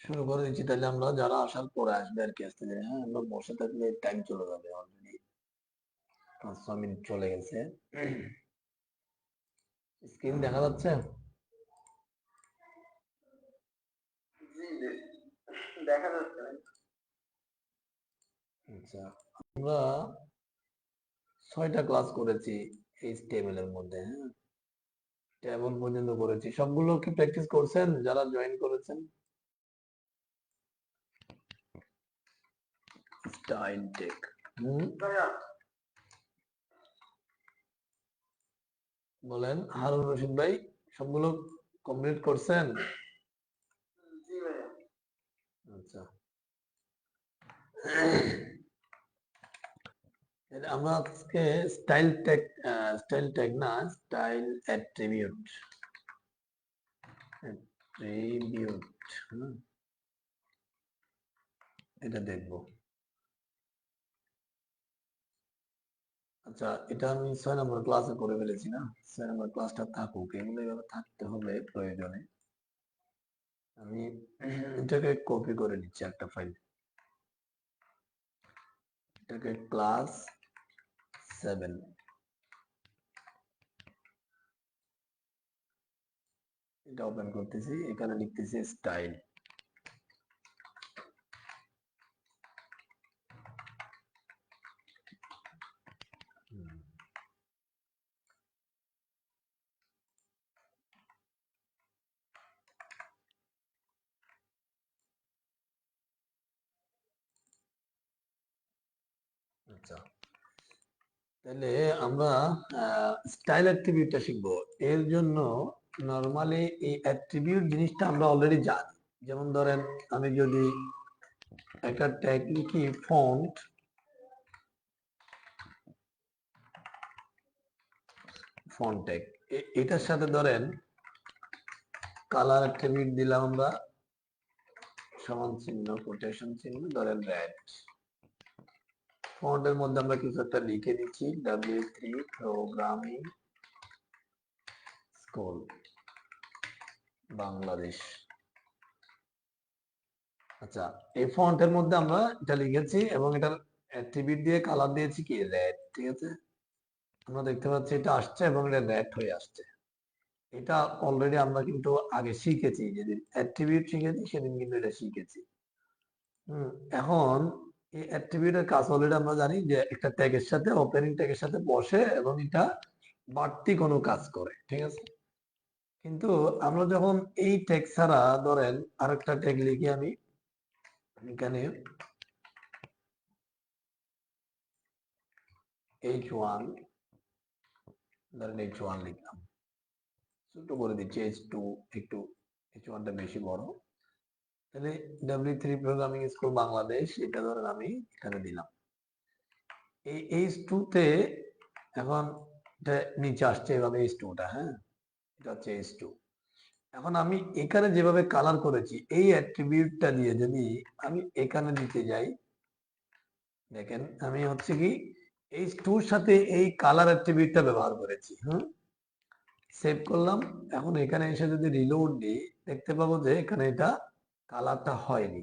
শুরু করে দিচ্ছি তাহলে আমরা যারা আসার পরে আসবে আর কি আসতে যাই হ্যাঁ? আমরা বসে থাকলে টাইম চলে যাবে অলরেডি পাঁচ ছ মিনিট চলে গেছে। স্ক্রিন দেখা যাচ্ছে? দেখা যাচ্ছে। আচ্ছা। আমরা ছয়টা ক্লাস করেছি এই টেবিলের মধ্যে হ্যাঁ? টেবল পর্যন্ত করেছি। সবগুলো কি প্র্যাকটিস করছেন? যারা জয়েন করেছেন? স্টাইল টেক বলেন হারুন রশিদ ভাই সবগুলো কমপ্লিট করছেন? আচ্ছা। আমরা আজকে স্টাইল টেক স্টাইল টেক না স্টাইল অ্যাট্রিবিউট অ্যাট্রিবিউট এটা দেখব। আচ্ছা এটা আমি ছয় নম্বর ক্লাসে করে ফেলেছি না? ছয় নম্বর ক্লাসটা থাকুক, এগুলো এভাবে থাকতে হবে প্রয়োজনে। আমি এটাকে কপি করে নিচ্ছি একটা ফাইল এটাকে ক্লাস সেভেন এটা ওপেন করতেছি এখানে লিখতেছি স্টাইল আচ্ছা তাহলে আমরা স্টাইল অ্যাট্রিবিউটটা শিখব। এর জন্য নরমালি এই অ্যাট্রিবিউট জিনিসটা আমরা অলরেডি জানি। যেমন ধরেন, আমি যদি একটা ট্যাগ লিখি ফন্ট ফন্ট ট্যাগ এটার সাথে ধরেন কালার অ্যাট্রিবিউট দিলাম আমরা, সমান চিহ্ন কোটেশন চিহ্ন, ধরেন রেড ফন্টের মধ্যে আমরা কিছু একটা লিখে দিচ্ছি W three programming school Bangladesh. আচ্ছা এই ফন্টের মধ্যে আমরা এটা লিখেছি এবং এটার অ্যাট্রিবিউট দিয়ে কালার দিয়েছি কি? রেড ঠিক আছে? আমরা দেখতে পাচ্ছি এটা আসছে এবং এটা রেড হয়ে আসছে। এটা অলরেডি আমরা কিন্তু আগে শিখেছি, যেদিন অ্যাট্রিবিউট শিখেছি, সেদিন কিন্তু এটা শিখেছি। হুম, এখন এই অ্যাট্রিবিউটের কাজ অলরেডি আমরা জানি যে একটা ট্যাগের সাথে ওপেনিং ট্যাগের সাথে বসে এবং এটা বাড়তি কোনো কাজ করে, ঠিক আছে? কিন্তু আমরা যখন এই ট্যাগ ছাড়া ধরেন আরেকটা ট্যাগ লিখি আমি, এখানে এইচ ওয়ান ধরেন এইচ ওয়ান লিখলাম। ছোট করে দিচ্ছি এইচ টু একটু এইচ ওয়ানটা বেশি বড়। তাহলে W three programming school Bangladesh এটা ধরেন আমি এখানে দিলাম। এই এইচ টুতে এখন নিচে আসছে এভাবে এইচ টুটা হ্যাঁ? এটা হচ্ছে এইচ টু এখন আমি এখানে যেভাবে কালার করেছি, এই অ্যাট্রিবিউটটা দিয়ে যদি আমি এখানে দিতে যাই, দেখেন আমি হচ্ছে কি এইচ টুর সাথে এই কালার অ্যাট্রিবিউটটা ব্যবহার করেছি হ্যাঁ সেভ করলাম। এখন এখানে এসে যদি রিলোড দিই, দেখতে পাবো যে এখানে এটা কালারটা হয়নি।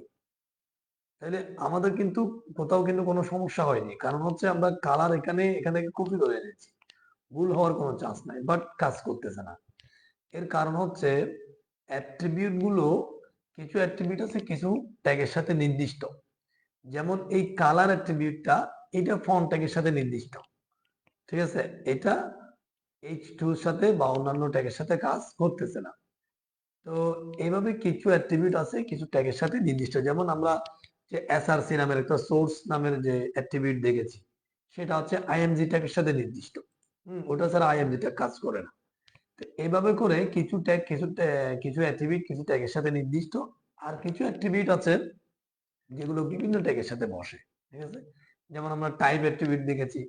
তাহলে আমাদের কিন্তু কোথাও কিন্তু কোনো সমস্যা হয়নি। কারণ হচ্ছে আমরা কালার এখানে, এখান কপি করে এনেছি। ভুল হওয়ার কোনো চান্স নাই বাট কাজ করতেছে না। এর কারণ হচ্ছে অ্যাট্রিবিউটগুলো, কিছু অ্যাট্রিবিউট আছে, কিছু ট্যাগের সাথে নির্দিষ্ট। যেমন এই কালার অ্যাট্রিবিউটটা এটা ফন্ট ট্যাগের সাথে নির্দিষ্ট। ঠিক আছে? এটা এইচ টুর সাথে বা অন্যান্য ট্যাগের সাথে কাজ করতেছে না। তো এইভাবে কিছু অ্যাট্রিবিউট আছে, কিছু ট্যাগের সাথে নির্দিষ্ট। যেমন আমরা যে এসআরসি নামের একটা সোর্স নামের যে অ্যাট্রিবিউট দেখেছি, সেটা হচ্ছে আইএমজি ট্যাগের সাথে নির্দিষ্ট। হুম, ওটা ছাড়া আইএমজি ট্যাগ কাজ করে না। তো এইভাবে করে কিছু ট্যাগ কিছু কিছু অ্যাট্রিবিউট কিছু ট্যাগের সাথে নির্দিষ্ট। আর কিছু অ্যাট্রিবিউট আছে যেগুলো বিভিন্ন ট্যাগের সাথে বসে, ঠিক আছে? যেমন আমরা টাইপ অ্যাট্রিবিউট দেখেছি।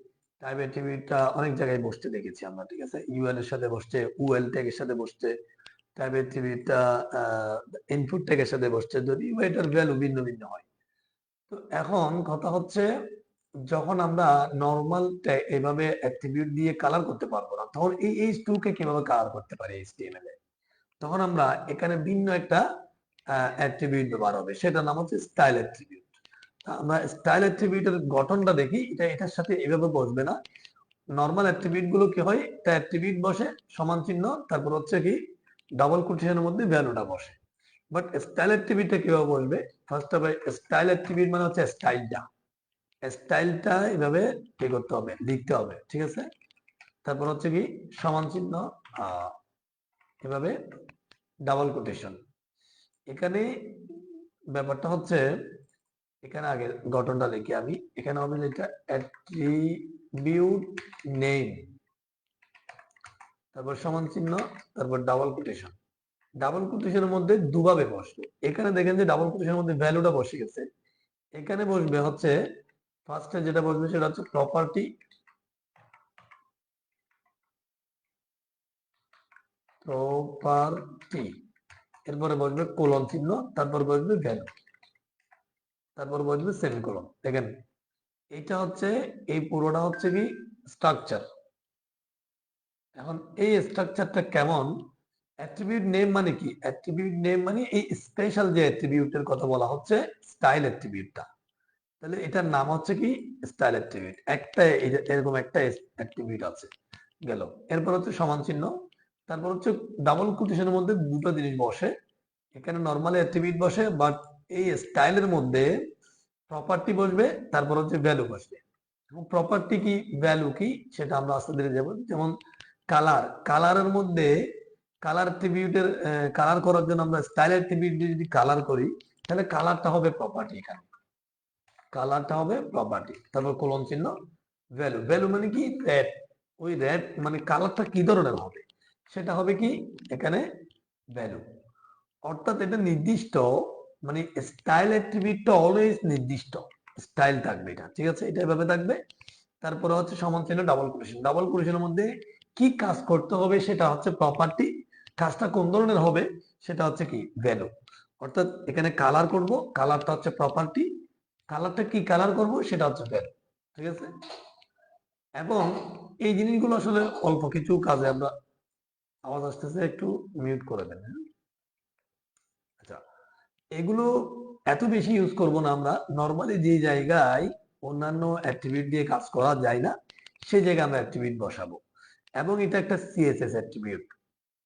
টাইপ অ্যাট্রিবিউটটা অনেক জায়গায় বসতে দেখেছি আমরা, ঠিক আছে? ইউএল এর সাথে বসছে উএল ট্যাগের সাথে বসছে টাইপ অ্যাট্রিবিউটটা ইনপুট ট্যাগের সাথে বসছে, যদি এটার ভ্যালু ভিন্ন ভিন্ন হয়। তো এখন কথা হচ্ছে, যখন আমরা নর্মাল এভাবে অ্যাট্রিবিউট দিয়ে কালার করতে পারব না, তখন এই এইচ টু কে কীভাবে কালার করতে পারি এইচটিএমএল এ? তখন আমরা এখানে ভিন্ন একটা অ্যাট্রিবিউট ব্যবহার হবে, সেটার নাম হচ্ছে স্টাইল অ্যাট্রিবিউট আমরা স্টাইল অ্যাট্রিবিউটের গঠনটা দেখি, এটা এটার সাথে এভাবে বসবে না। নর্মাল অ্যাট্রিবিউটগুলো কি হয়, একটা অ্যাট্রিবিউট বসে, সমান চিহ্ন, তারপর হচ্ছে কি ডাবল কোটেশনের মধ্যে ভ্যালুটা বসে। বাট স্টাইল অ্যাট্রিবিউটটা কীভাবে বলবে ফার্স্ট হবে স্টাইল অ্যাট্রিবিউট মানে হচ্ছে স্টাইলটা স্টাইলটা এভাবে কি করতে হবে, লিখতে হবে, ঠিক আছে? তারপর হচ্ছে কি, সমান চিহ্ন এভাবে ডাবল কোটেশন এখানে ব্যাপারটা হচ্ছে, এখানে আগে গঠনটা লিখি আমি। এখানে হবে যেটা অ্যাট্রিবিউট নেম তারপর সমান চিহ্ন, তারপর ডাবল কোটেশন ডাবল কোটেশনের মধ্যে দুভাবে বসবে এখানে দেখেন যে ডাবল কোটেশনের মধ্যে ভ্যালুটা বসে গেছে। এখানে বসবে হচ্ছে ফার্স্টে যেটা বসবে সেটা হচ্ছে প্রপার্টি প্রপার্টি এরপরে বসবে কোলন চিহ্ন, তারপর বসবে ভ্যালু তারপর বসবে সেমিকোলন দেখেন এটা হচ্ছে, এই পুরোটা হচ্ছে কি স্ট্রাকচার এখন এই স্ট্রাকচারটা কেমন? অ্যাট্রিবিউট নেম মানে কি? অ্যাট্রিবিউট নেম মানে এই স্পেশাল যে অ্যাট্রিবিউটের কথা বলা হচ্ছে স্টাইল অ্যাট্রিবিউটটা তাহলে এটার নাম হচ্ছে কি? স্টাইল অ্যাট্রিবিউট একটা এরকম একটা অ্যাট্রিবিউট আছে। গেল। এরপর হচ্ছে সমান চিহ্ন। তারপর হচ্ছে ডাবল কোটেশনের মধ্যে দুটো জিনিস বসে। এখানে নর্মালি অ্যাট্রিবিউট বসে বাট এই স্টাইলের মধ্যে প্রপার্টি বসবে, তারপর হচ্ছে ভ্যালু বসবে। এবং প্রপার্টি কি? ভ্যালু কি? সেটা আমরা আস্তে ধীরে যাব যেমন কালার কালারের মধ্যে কালার ট্রিবিউটের কালার করার জন্য আমরা স্টাইল অ্যাট্রিবিউট যদি কালার করি, তাহলে কালারটা হবে প্রপার্টি এখানে। কালারটা হবে প্রপার্টি তারপর কোলন চিহ্ন ভ্যালু ভ্যালু মানে কি? রেড ওই রেড মানে কালারটা কি ধরনের হবে? সেটা হবে কি? এখানে ভ্যালু অর্থাৎ এটা নির্দিষ্ট মানে স্টাইল অ্যাট্রিবিউটটা অলওয়েজ নির্দিষ্ট। স্টাইল থাকবে এটা, ঠিক আছে? এটা এভাবে থাকবে। তারপরে হচ্ছে সমান চিহ্ন ডাবল কোটেশন ডাবল কোটেশনের মধ্যে কি কাজ করতে হবে সেটা হচ্ছে প্রপার্টি কাজটা কোন ধরনের হবে সেটা হচ্ছে কি ভ্যালু অর্থাৎ এখানে কালার করব কালারটা হচ্ছে প্রপার্টি কালারটা কি কালার করব সেটা হচ্ছে ভ্যালু ঠিক আছে? এবং এই জিনিসগুলো আসলে অল্প কিছু কাজে আমরা আওয়াজ আসতেছে, একটু মিউট করে দেন হ্যাঁ? আচ্ছা এগুলো এত বেশি ইউজ করব না আমরা নর্মালি যে জায়গায় অন্যান্য অ্যাট্রিবিউট দিয়ে কাজ করা যায় না, সেই জায়গায় আমরা অ্যাট্রিবিউট বসাবো। এবং এটা একটা সিএসএস অ্যাট্রিবিউট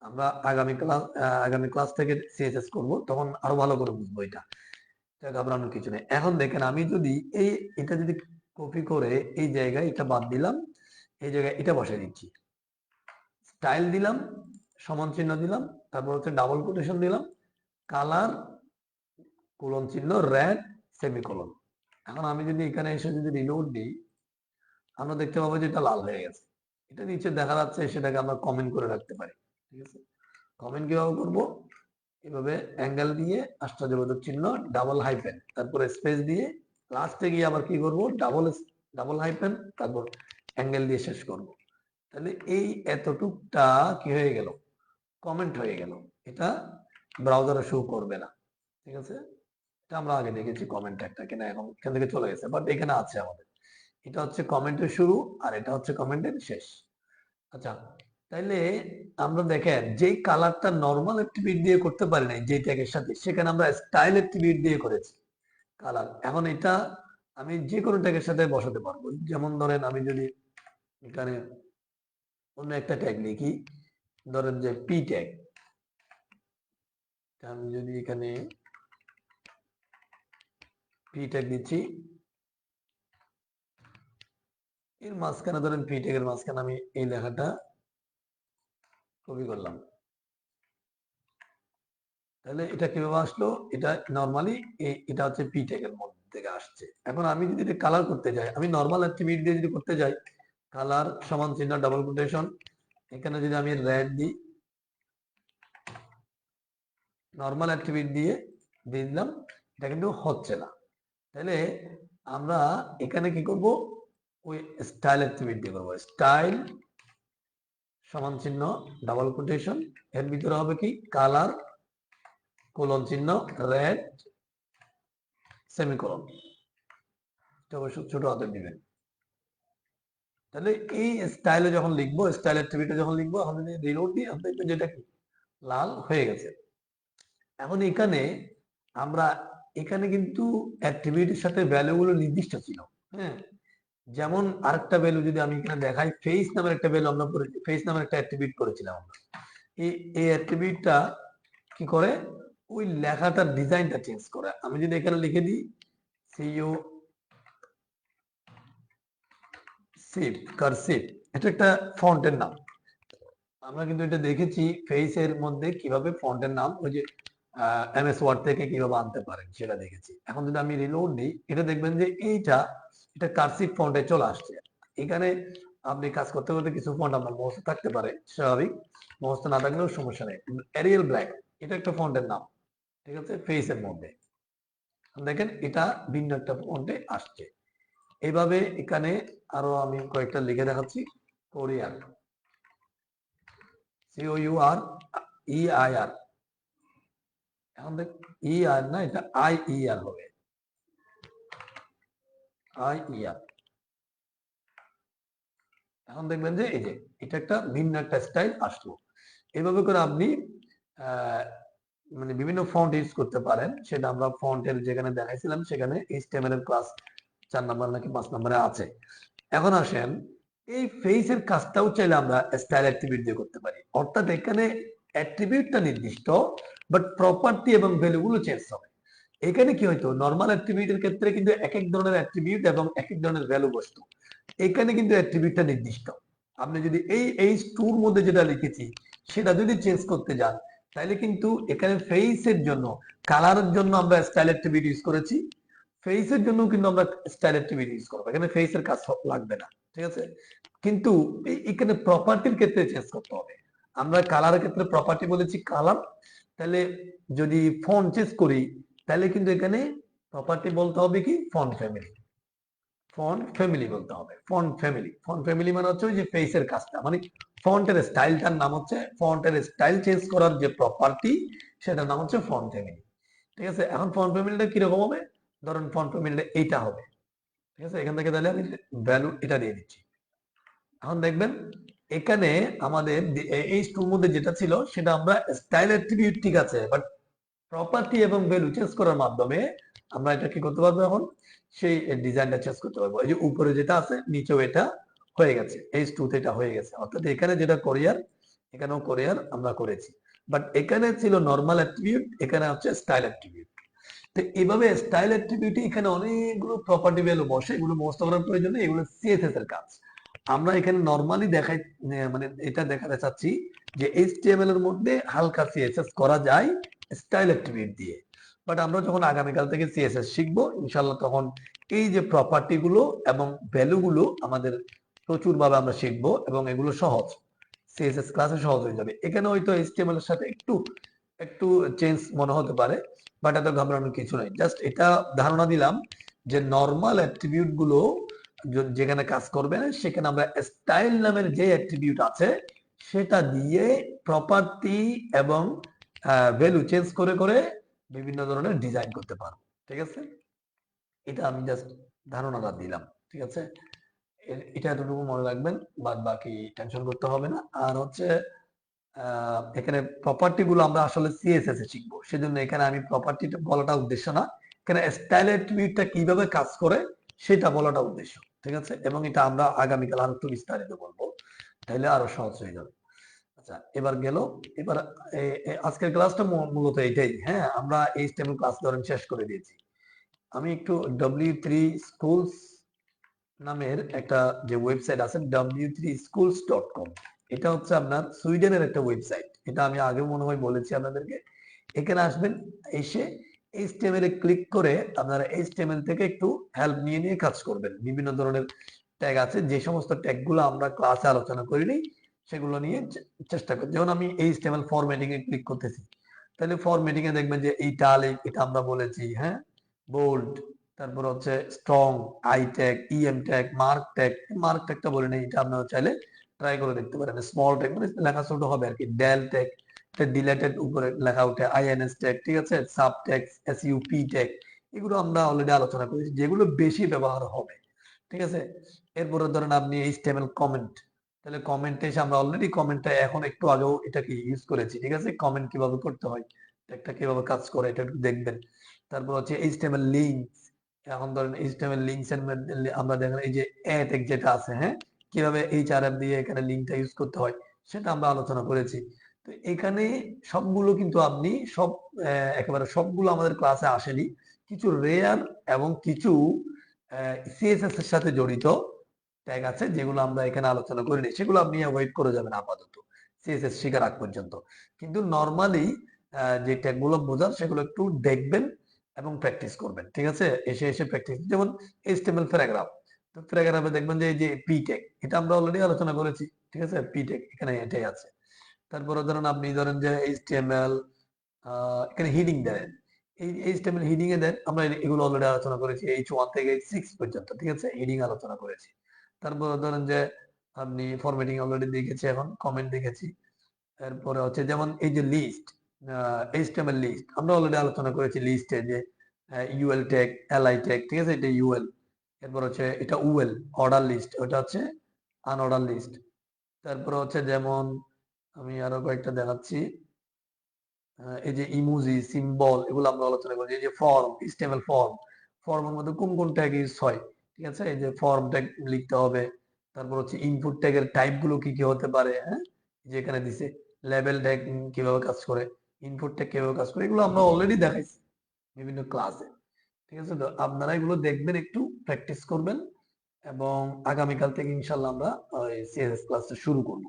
আমরা আগামী ক্লাস আগামী ক্লাস থেকে সিএসএস করব, তখন আরও ভালো করে বুঝব এটা। ঘাবড়ানোর কিছু নেই। এখন দেখেন, আমি যদি এই, এটা যদি কপি করে এই জায়গায় এটা বাদ দিলাম, এই জায়গায় এটা বসাই দিচ্ছি। স্টাইল দিলাম, সমান চিহ্ন দিলাম, তারপর হচ্ছে ডাবল কোটেশন দিলাম কালার কোলন চিহ্ন রেড সেমিকোলন এখন আমি যদি এখানে এসে যদি রিলোড দিই, আমরা দেখতে পাবো যে এটা লাল হয়ে গেছে। এটা নিচে দেখা যাচ্ছে, সেটাকে আমরা কমেন্ট করে রাখতে পারি, ঠিক আছে? কমেন্ট কীভাবে করব? এভাবে অ্যাঙ্গেল দিয়ে আশ্চর্যবোধক চিহ্ন ডাবল হাইপেন তারপরে স্পেস দিয়ে লাস্টে গিয়ে আবার কি করব? ডাবল ডাবল হাইপেন তারপর অ্যাঙ্গেল দিয়ে শেষ করব। তাহলে এই এতটুকটা কি হয়ে গেল? কমেন্ট হয়ে গেল। এটা ব্রাউজারে শো করবে না, ঠিক আছে? এটা আমরা আগে দেখেছি কমেন্ট একটা, কিনা এখন এখান থেকে চলে গেছে বাট এখানে আছে আমাদের। এটা হচ্ছে কমেন্টের শুরু, আর এটা হচ্ছে কমেন্টের শেষ। আচ্ছা তাইলে আমরা দেখেন যেই কালারটা নর্মাল অ্যাক্টিভিট দিয়ে করতে পারি নাই যে ট্যাগের সাথে, সেখানে আমরা স্টাইল অ্যাক্টিভিট দিয়ে করেছি। কালার এখন এটা আমি যে কোনো ট্যাগের সাথে বসাতে পারব। যেমন ধরেন আমি যদি এখানে অন্য একটা ট্যাগ লিখি, ধরেন যে পি ট্যাগ আমি যদি এখানে পি ট্যাগ দিচ্ছি এর মাঝখানে ধরেন পি ট্যাগের মাঝখানে আমি এই লেখাটা কপি করলাম। তাহলে এটা কীভাবে আসলো? এটা নর্মালি এটা হচ্ছে পি ট্যাগের মধ্যে থেকে আসছে। এখন আমি যদি এটা কালার করতে যাই, আমি নর্মাল অ্যাক্টিভিটি দিয়ে যদি করতে যাই কালার সমান চিহ্ন ডাবল কোটেশন এখানে যদি আমি রেড দিই নর্মাল অ্যাক্টিভিটি দিয়ে দিয়ে দিলাম, এটা কিন্তু হচ্ছে না। তাহলে আমরা এখানে কি করব? ওই স্টাইল অ্যাক্টিভিটি দিয়ে করব স্টাইল সমান চিহ্ন ডাবল কোটেশন এর ভিতরে হবে কি? কালার কোলন চিহ্ন রেড সেমিকোলন ছোট হাতে দিবেন তাহলে এই স্টাইলে যখন লিখব স্টাইল অ্যাক্টিভিটি যখন লিখব যেটা কি? লাল হয়ে গেছে। এখন এখানে আমরা, এখানে কিন্তু অ্যাক্টিভিটির সাথে ভ্যালুগুলো নির্দিষ্ট ছিল হ্যাঁ? যেমন আরেকটা ভ্যালু যদি আমি এখানে দেখাই ফেস নামের একটা ভ্যালু আমরা ফেস নামের একটা অ্যাট্রিবিউট করেছিলাম আমরা। এই এই অ্যাট্রিবিউটটা কি করে? ওই লেখাটার ডিজাইনটা চেঞ্জ করে। আমি যদি এখানে লিখে দিই সিইও সিপ কারসিপ এটা একটা ফন্টের নাম। আমরা কিন্তু এটা দেখেছি ফেসের মধ্যে কীভাবে ফন্টের নাম, ওই যে এমএস ওয়ার্ড থেকে কীভাবে আনতে পারেন, সেটা দেখেছি। এখন যদি আমি রিলোড দিই, এটা দেখবেন যে এইটা এটা কারসিপ ফন্টে চলে আসছে। এখানে আপনি কাজ করতে করতে কিছু ফন্ট আপনার মুখস্থ থাকতে পারে, স্বাভাবিক। মুখস্থ না থাকলেও সমস্যা নেই। এরিয়াল ব্ল্যাক এটা একটা ফন্টের নাম, ঠিক আছে? ফেসের মধ্যে। দেখেন, এটা ভিন্ন একটা ফন্টে আসছে। এইভাবে এখানে আরও আমি কয়েকটা লিখে দেখাচ্ছি। Korean C O U R E I R এখন দেখ ই আর না, এটা আই ই আর হবে। এখন দেখবেন যে এই যে, এটা একটা ভিন্ন একটা স্টাইল আসলো। করে আপনি মানে বিভিন্ন ফন্ট ইউজ করতে পারেন। সেটা আমরা ফন্টের যেখানে দেখাইছিলাম, সেখানে এইচটিএমএল এর ক্লাস চার নাম্বার নাকি পাঁচ নাম্বারে আছে। এখন আসেন, এই ফেসের কাজটাও চাইলে আমরা স্টাইল অ্যাট্রিবিউট দিয়ে করতে পারি। অর্থাৎ এখানে অ্যাট্রিবিউটটা নির্দিষ্ট বাট প্রপার্টি এবং ভ্যালু গুলো চেঞ্জ হবে। এখানে কি হয়তো নর্মাল অ্যাট্রিবিউটের ক্ষেত্রে কিন্তু এক এক ধরনের অ্যাট্রিবিউট এবং এক এক ধরনের ভ্যালু বস্তু। এখানে কিন্তু অ্যাট্রিবিউটটা নির্দিষ্ট। আপনি যদি এই এইচ টুর মধ্যে যেটা লিখেছি, সেটা যদি চেঞ্জ করতে যান তাহলে কিন্তু এখানে ফেসের জন্য কালারের জন্য আমরা স্টাইল অ্যাট্রিবিউট ইউজ করেছি। ফেসের জন্য কিন্তু আমরা স্টাইল অ্যাট্রিবিউট ইউজ করব। এখানে ফেসের কাজ লাগবে না, ঠিক আছে? কিন্তু এই- এখানে প্রপার্টির ক্ষেত্রে চেঞ্জ করতে হবে। আমরা কালারের ক্ষেত্রে প্রপার্টি বলেছি কালার তাহলে যদি ফোন চেঞ্জ করি তাহলে কিন্তু এখানে প্রপার্টি বলতে হবে কি? ফন ফ্যামিলি ফন ফ্যামিলি বলতে হবে। ফন ফ্যামিলি ফন ফ্যামিলি মানে হচ্ছে ওই যে ফেসের কাজটা। মানে ফন্টের স্টাইলটার নাম হচ্ছে ফন্টের স্টাইল চেঞ্জ করার যে প্রপার্টি সেটার নাম হচ্ছে ফন ফ্যামিলি ঠিক আছে? এখন ফন ফ্যামিলিটা কীরকম হবে? ধরুন ফন ফ্যামিলিটা এইটা হবে। ঠিক আছে? এখান থেকে তাহলে আমি ভ্যালু এটা দিয়ে দিচ্ছি। এখন দেখবেন, এখানে আমাদের এই টুর মধ্যে যেটা ছিল, সেটা আমরা স্টাইল অ্যাট্রিবিউট ঠিক আছে বাট প্রপার্টি এবং ভ্যালু চেঞ্জ করার মাধ্যমে আমরা এটা কি করতে পারব এখন? সেই ডিজাইনটা চেঞ্জ করতে পারব। এই যে উপরে যেটা আছে, নিচেও এটা হয়ে গেছে। এই টুতে এটা হয়ে গেছে। অর্থাৎ এখানে যেটা কোরিয়ার এখানেও কোরিয়ার আমরা করেছি। বাট এখানে ছিল নর্মাল অ্যাট্রিবিউট এখানে হচ্ছে স্টাইল অ্যাট্রিবিউট তো এইভাবে স্টাইল অ্যাক্টিভিটি এখানে অনেকগুলো প্রপার্টি ভ্যালু বসে, এগুলো মুখস্থ করার প্রয়োজন নেই এগুলো সিএসএস এর কাজ। আমরা এখানে নর্মালি দেখাই মানে এটা দেখাতে চাচ্ছি যে এইচটিএমএল এর মধ্যে হালকা সিএসএস করা যায়। স্টাইল অ্যাক্টিভিটি দিয়ে। বাট আমরা যখন আগামীকাল থেকে সিএসএস শিখব ইনশাল্লাহ তখন এই যে প্রপার্টি গুলো এবং ভ্যালুগুলো আমাদের প্রচুর ভাবে আমরা শিখব এবং এগুলো সহজ। সিএসএস ক্লাসে সহজ হয়ে যাবে। এখানে হয়তো এইচটিএমএল এর সাথে একটু একটু চেঞ্জ মনে হতে পারে বাট এত ঘাবড়ানোর কিছু নাই। জাস্ট এটা ধারণা দিলাম যে নর্মাল অ্যাট্রিবিউটগুলো যেখানে কাজ করবে সেখানে আমরা স্টাইল নামের যে অ্যাট্রিবিউট আছে, সেটা দিয়ে প্রপার্টি এবং ভ্যালু চেঞ্জ করে করে বিভিন্ন ধরনের ডিজাইন করতে পারব, ঠিক আছে? এটা আমি জাস্ট ধারণাটা দিলাম, ঠিক আছে? এটা এতটুকু মনে রাখবেন, বাদ বাকি টেনশন করতে হবে না। আর হচ্ছে এখানে প্রপার্টি গুলো আমরা আসলে সিএসএস এ শিখব, সেজন্য এখানে আমি প্রপার্টিটা বলাটা উদ্দেশ্য না। এখানে স্টাইল অ্যাট্রিবিউটটা কীভাবে কাজ করে, সেটা বলাটা উদ্দেশ্য, ঠিক আছে? এবং এটা আমরা আগামীকাল আরও একটু বিস্তারিত বলব তাহলে আরও সহজ হয়ে যাবে। আচ্ছা এবার গেল, এবার আজকের ক্লাসটা মূলত এটাই হ্যাঁ আমরা এই স্টেম ক্লাস ধরেন শেষ করে দিয়েছি। আমি একটু ডব্লিউ থ্রি স্কুলস নামের একটা যে ওয়েবসাইট আছে W three schools dot com এটা হচ্ছে আপনার সুইডেনের একটা ওয়েবসাইট এটা আমি আগে মনে হয় বলেছি আপনাদেরকে। এখানে আসবেন, এসে এইচটিএমএল এ ক্লিক করে আপনারা এইচটিএমএল থেকে একটু হেল্প নিয়ে নিয়ে কাজ করবেন। বিভিন্ন ধরনের ট্যাগ আছে, যে সমস্ত ট্যাগগুলো আমরা ক্লাসে আলোচনা করিনি সেগুলো নিয়ে চেষ্টা করি, যেমন আমি এইচটিএমএল ফরম্যাটিং এ ক্লিক করতেছি। তাহলে ফরম্যাটিং এ দেখবেন যে এই এটা আমরা বলেছি হ্যাঁ? বোল্ড তারপর হচ্ছে strong I tag EM tag mark tag mark ট্যাগটা বলে নেই, এটা আপনারা চাইলে ট্রাই করে দেখতে পারেন। স্মল ট্যাগ মানে লেখা ছোট হবে আর কি ডেল ট্যাগ ডিলেটেড উপরে লেখা উঠে আইএনএস ট্যাগ ঠিক আছে? সাব ট্যাগ এসইউপি ট্যাগ এগুলো আমরা অলরেডি আলোচনা করেছি, যেগুলো বেশি ব্যবহার হবে, ঠিক আছে? এরপরে ধরেন আপনি এইচটিএমএল কমেন্ট তাহলে কমেন্টে এসে আমরা অলরেডি কমেন্টটা এখন একটু আগেও এটাকে ইউজ করেছি, ঠিক আছে? কমেন্ট কীভাবে করতে হয়, একটা কীভাবে কাজ করে এটা একটু দেখবেন। তারপর হচ্ছে এইচটিএমএল লিঙ্কস এখন ধরেন এইচটিএমএল লিঙ্কস এর মধ্যে আমরা দেখেন এই যে অ্যাটেক যেটা আছে হ্যাঁ? কীভাবে এইচআরএম দিয়ে এখানে লিঙ্কটা ইউজ করতে হয়, সেটা আমরা আলোচনা করেছি। তো এখানে সবগুলো কিন্তু আপনি সব একেবারে সবগুলো আমাদের ক্লাসে আসেনি। কিছু রেয়ার এবং কিছু সিএসএস এর সাথে জড়িত। ট্যাগ আছে, যেগুলো আমরা এখানে আলোচনা করিনি সেগুলো আপনি অ্যাভয়েড করে যাবেন আপাতত সিএসএস শিকার আগ পর্যন্ত। কিন্তু নর্মালি যে ট্যাগগুলো বোঝার সেগুলো একটু দেখবেন এবং প্র্যাকটিস করবেন, ঠিক আছে? এসে এসে প্র্যাকটিস যেমন এইচটিএমএল প্যারাগ্রাফ তো প্যারাগ্রাফে দেখবেন যে এই যে পি ট্যাগ এটা আমরা অলরেডি আলোচনা করেছি, ঠিক আছে? পি ট্যাগ এখানে এটাই আছে। তারপরে ধরেন আপনি ধরেন যে এইচটিএমএল এখানে হিডিং দেন। এই এইচটিএমএল হিডিং এ দেন, আমরা এগুলো অলরেডি আলোচনা করেছি এইচ ওয়ান থেকে এইচ সিক্স পর্যন্ত, ঠিক আছে? হিডিং আলোচনা করেছি। তারপরে ধরেন যে আপনি ফরম্যাটিং অলরেডি দেখেছি এখন কমেন্ট দেখেছি এরপরে হচ্ছে যেমন এই যে লিস্ট এইচটিএমএল লিস্ট আমরা অলরেডি আলোচনা করেছি লিস্টে যে ইউএল ট্যাগ এলআই ট্যাগ ঠিক আছে? এটা ইউএল এরপর হচ্ছে এটা উএল অর্ডার লিস্ট ওটা হচ্ছে আনঅর্ডার লিস্ট তারপরে হচ্ছে যেমন আমি আরও কয়েকটা দেখাচ্ছি এই যে ইমোজি সিম্বল এগুলো আমরা আলোচনা করেছি। এই যে ফর্ম স্টেবল ফর্ম ফর্মের মধ্যে কোন কোন ট্যাগ ইউজ হয়? ঠিক আছে? এই যে ফর্ম ট্যাগ লিখতে হবে। তারপর হচ্ছে ইনপুট ট্যাগের টাইপগুলো কি কি হতে পারে হ্যাঁ? যে এখানে দিছে লেভেল ট্যাগ কীভাবে কাজ করে ইনপুট ট্যাগ কীভাবে কাজ করে, এগুলো আমরা অলরেডি দেখাইছি বিভিন্ন ক্লাসে ঠিক আছে? তো আপনারা এগুলো দেখবেন, একটু প্র্যাকটিস করবেন এবং আগামীকাল থেকে ইনশাল্লাহ আমরা সিএসএস ক্লাসটা শুরু করব।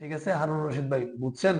ঠিক আছে? হারুন রশিদ ভাই, বুঝছেন?